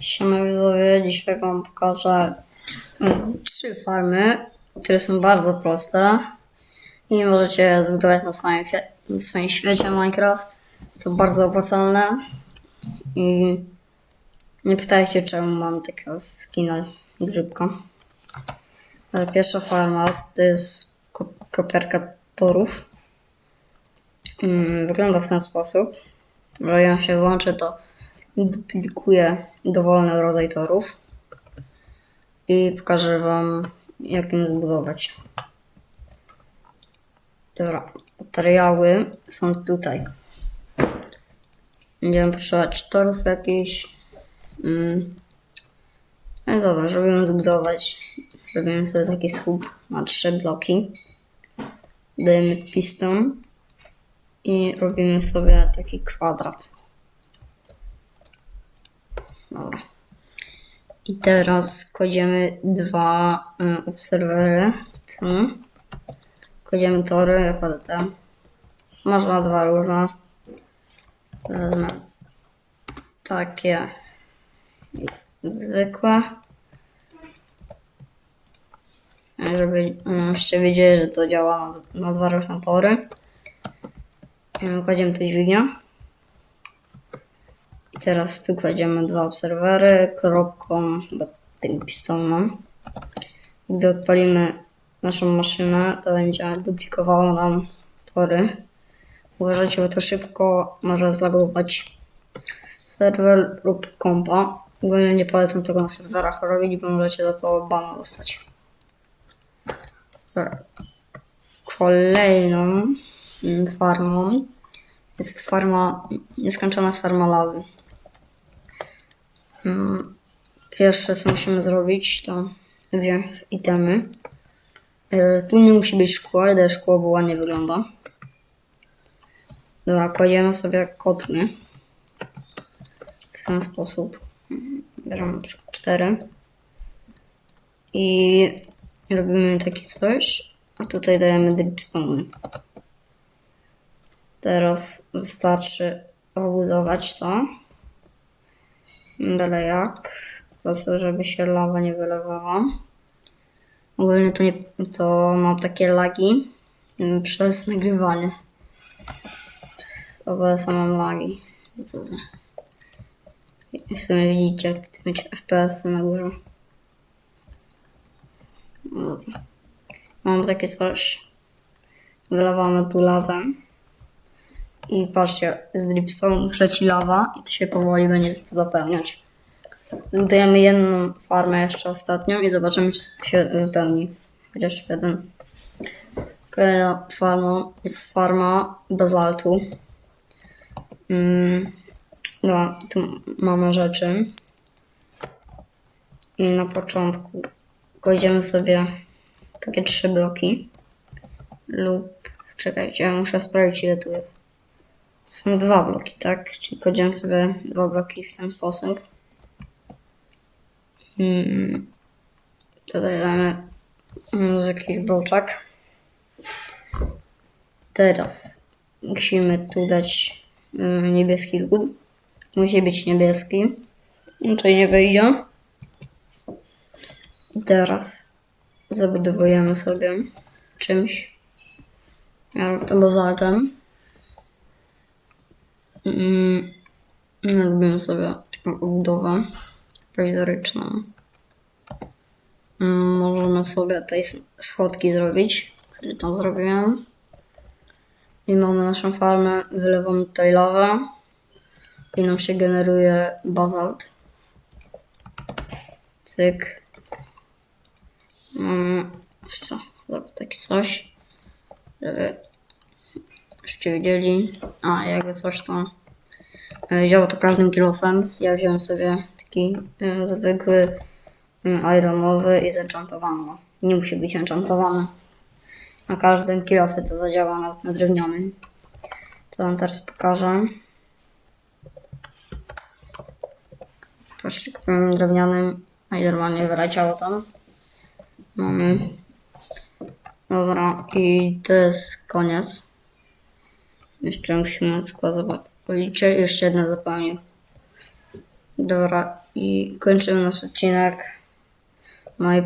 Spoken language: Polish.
Siema widzowie, dzisiaj wam pokażę mm, trzy farmy, które są bardzo proste i możecie zbudować na swoim, na swoim świecie Minecraft. To bardzo opłacalne i nie pytajcie czemu mam takiego skina grzybka. Pierwsza farma to jest ko- kopiarka torów. Mm, Wygląda w ten sposób. Jeżeli ją się włączy, to duplikuje dowolny rodzaj torów i pokażę Wam, jak ją zbudować. Dobra, materiały są tutaj. Będziemy potrzebować torów jakichś. Mm. No dobra, żeby ją zbudować, robimy sobie taki słup na trzy bloki. Dajemy piston i robimy sobie taki kwadrat. Dobra. I teraz kładziemy dwa y, obserwery. Kładziemy tory, ja kładę te. Można dwa różne. Wezmę takie zwykłe. Żeby żebyście wiedzieli, że to działa na, na dwa różne tory. Y, Kładziemy tu dźwignię. Teraz tu kładziemy dwa obserwery kropką do tego pistonu. Gdy odpalimy naszą maszynę, to będzie duplikowało nam tory. Uważajcie, bo to szybko może zlagować serwer lub kompa. Ogólnie nie polecam tego na serwerach robić, bo możecie za to bana dostać. Dobra. Kolejną farmą jest farma, nieskończona farma lawy. Mm, Pierwsze co musimy zrobić to wziąć itemy. E, Tu nie musi być szkło, ale szkło bo ładnie wygląda. Dobra, kładziemy sobie kotły. W ten sposób. Bierzemy na przykład. I robimy takie coś. A tutaj dajemy dripstone. Teraz wystarczy obudować to. Byle jak. Po prostu, żeby się lawa nie wylewała. Ogólnie to, nie, to mam takie lagi mm, przez nagrywanie. Przez OBS mam lagi. W sumie widzicie, jak ty mieć FPS na górze. Mam takie coś. Wylewamy tu lawę. I patrzcie, z dripstone leci lawa i to się powoli będzie zapełniać. Zbudujemy jedną farmę jeszcze ostatnią i zobaczymy, czy się wypełni. Chociaż jeden. Kolejna farma jest farma bazaltu. Mm, no, tu mamy rzeczy. I na początku kładziemy sobie takie trzy bloki. Lub, czekajcie, ja muszę sprawdzić ile tu jest. Są dwa bloki, tak? Czyli kładziemy sobie dwa bloki w ten sposób. Mm, Tutaj damy mm, z jakiś bloczek. Teraz musimy tu dać mm, niebieski lód. Musi być niebieski. Tutaj nie wyjdzie. I teraz zabudowujemy sobie czymś. Ja to bazaltem. Mm, Robimy sobie taką obudowę prowizoryczną. Mm, Możemy sobie tej schodki zrobić, które tam zrobiłem. I mamy naszą farmę, wylewamy tutaj lawę i nam się generuje bazalt. Cyk. Mamy jeszcze zrobię takie coś, żeby żebyście. A jakby coś to e, działa to każdym kilofem. Ja wziąłem sobie taki e, zwykły e, ironowy i zenchantowany. Nie musi być enchantowany. Na każdym kilofie to zadziała na drewnianym. Co wam teraz pokażę. Kupiłem drewnianym, i normalnie wyleciało tam. Mamy. Dobra, i to jest koniec. Jeszcze musimy tylko zobaczyć. Jeszcze jedno zapełnię. Dobra, i kończymy nasz odcinek. No i